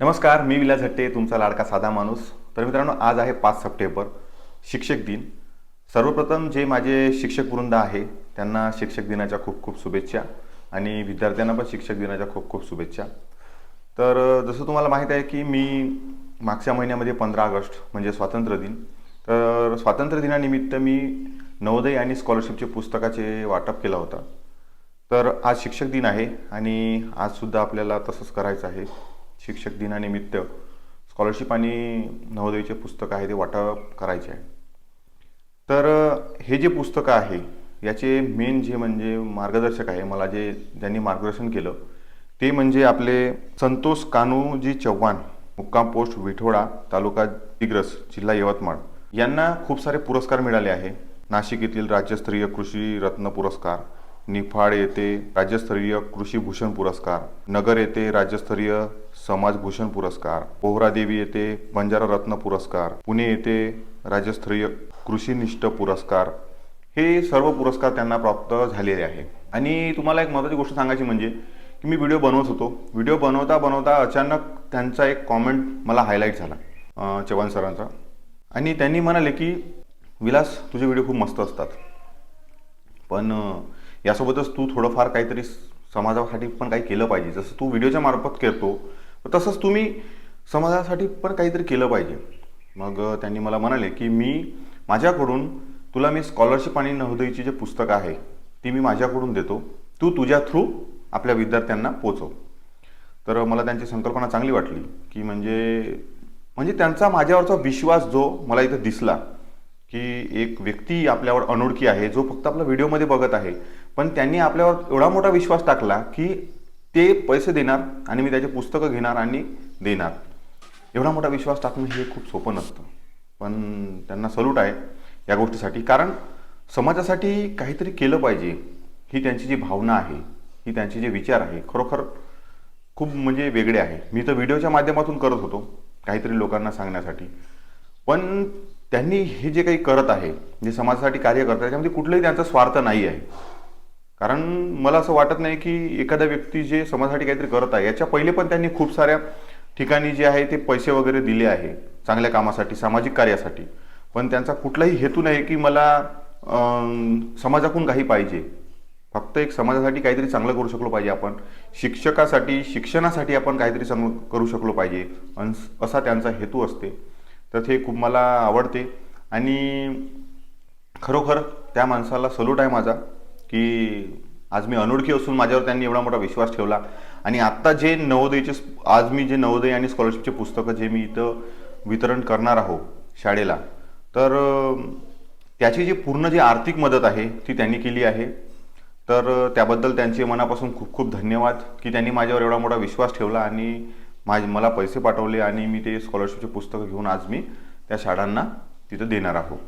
नमस्कार मी विलास हट्टे तुमचा लाडका साधा माणूस. तर मित्रांनो आज आहे पाच सप्टेंबर शिक्षक दिन. सर्वप्रथम जे माझे शिक्षक वृंद आहे त्यांना शिक्षक दिनाच्या खूप खूप शुभेच्छा आणि विद्यार्थ्यांना पण शिक्षक दिनाच्या खूप खूप शुभेच्छा. तर जसं तुम्हाला माहीत आहे की मी मागच्या महिन्यामध्ये पंधरा ऑगस्ट म्हणजे स्वातंत्र्य दिन. तर स्वातंत्र्य दिनानिमित्त मी नवोदय आणि स्कॉलरशिपचे पुस्तकाचे वाटप केलं होतं. तर आज शिक्षक दिन आहे आणि आजसुद्धा आपल्याला तसंच करायचं आहे. शिक्षक दिनानिमित्त स्कॉलरशिप आणि नवोदयचे पुस्तक आहे ते वाटप करायचे आहे. तर हे जे पुस्तकं आहे याचे मेन जे म्हणजे मार्गदर्शक आहे मला जे ज्यांनी मार्गदर्शन केलं ते म्हणजे आपले संतोष कान्हूजी चव्हाण मुक्काम पोस्ट विठोडा तालुका दिग्रस जिल्हा यवतमाळ. यांना खूप सारे पुरस्कार मिळाले आहे. नाशिक येथील राज्यस्तरीय कृषी रत्न पुरस्कार निफाड येथे राज्यस्तरीय कृषी भूषण पुरस्कार नगर येथे राज्यस्तरीय समाजभूषण पुरस्कार पोहरादेवी येथे बंजारा रत्न पुरस्कार पुणे येथे राज्यस्तरीय कृषीनिष्ठ पुरस्कार हे सर्व पुरस्कार त्यांना प्राप्त झालेले आहे. आणि तुम्हाला एक महत्त्वाची गोष्ट सांगायची म्हणजे की मी व्हिडिओ बनवत होतो. व्हिडिओ बनवता बनवता अचानक त्यांचा एक कॉमेंट मला हायलाईट झाला चव्हाण सरांचा. आणि त्यांनी म्हणाले की विलास तुझे व्हिडिओ खूप मस्त असतात. पण यासोबतच तू थोडंफार काहीतरी समाजासाठी पण काही केलं पाहिजे. जसं तू व्हिडिओच्या मार्फत करतो तसंच तुम्ही समाजासाठी पण काहीतरी केलं पाहिजे. मग त्यांनी मला म्हणाले की मी माझ्याकडून तुला मी स्कॉलरशिप आणि नवोदयची जे पुस्तक आहे ती मी माझ्याकडून देतो. तू तुझ्या थ्रू आपल्या विद्यार्थ्यांना पोचव. तर मला त्यांची संकल्पना चांगली वाटली की म्हणजे म्हणजे त्यांचा माझ्यावरचा विश्वास जो मला इथं दिसला की एक व्यक्ती आपल्यावर अनोळखी आहे जो फक्त आपला व्हिडिओमध्ये बघत आहे पण त्यांनी आपल्यावर एवढा मोठा विश्वास टाकला की ते पैसे देणार आणि मी त्याचे पुस्तकं घेणार आणि देणार. एवढा मोठा विश्वास टाकणं हे खूप सोपं नसतं. पण त्यांना सल्यूट आहे या गोष्टीसाठी. कारण समाजासाठी काहीतरी केलं पाहिजे ही त्यांची जी भावना आहे ही त्यांचे जे विचार आहे खरोखर खूप म्हणजे वेगळे आहे. मी तर व्हिडिओच्या माध्यमातून करत होतो काहीतरी लोकांना सांगण्यासाठी. पण त्यांनी हे जे काही करत आहे जे समाजासाठी कार्य करत आहे त्याच्यामध्ये कुठलाही त्यांचा स्वार्थ नाही आहे. कारण मला असं वाटत नाही की एखादा व्यक्ती जे समाजासाठी काहीतरी करत आहे याच्या पहिले पण त्यांनी खूप साऱ्या ठिकाणी जे आहे ते पैसे वगैरे दिले आहे चांगल्या कामासाठी सामाजिक कार्यासाठी. पण त्यांचा कुठलाही हेतू नाही की मला समाजाकडून काही पाहिजे. फक्त एक समाजासाठी काहीतरी चांगलं करू शकलो पाहिजे आपण. शिक्षकासाठी शिक्षणासाठी आपण काहीतरी चांगलं करू शकलो पाहिजे. असा त्यांचा हेतू असते. तर ते खूप मला आवडते. आणि खरोखर त्या माणसाला सलूट आहे माझा. की आज मी अनोळखी असून माझ्यावर त्यांनी एवढा मोठा विश्वास ठेवला. आणि आत्ता जे नवोदयचे आज मी जे नवोदय आणि स्कॉलरशिपचे पुस्तकं जे मी इथं वितरण करणार आहो शाळेला तर त्याची जी पूर्ण जी आर्थिक मदत आहे ती त्यांनी केली आहे. तर त्याबद्दल त्यांचे मनापासून खूप खूप धन्यवाद की त्यांनी माझ्यावर एवढा मोठा विश्वास ठेवला आणि माझ मला पैसे पाठवले आणि मी ते स्कॉलरशिपचे पुस्तकं घेऊन आज मी त्या शाळांना तिथं देणार आहोत